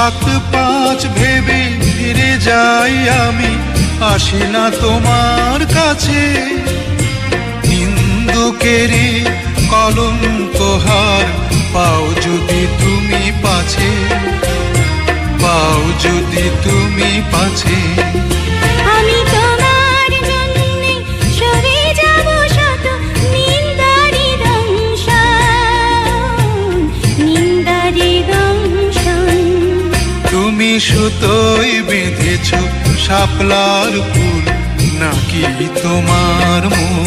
সাত পাঁচ ভেবে ফিরে যাই আমি, আসি না তোমার কাছে। হিন্দুকেরই কলম তোহার পাও যদি তুমি পাছে, পাও যদি তুমি পাছে। সুতোই বেঁধেছ শাপলার ফুল নাকি তোমার মন?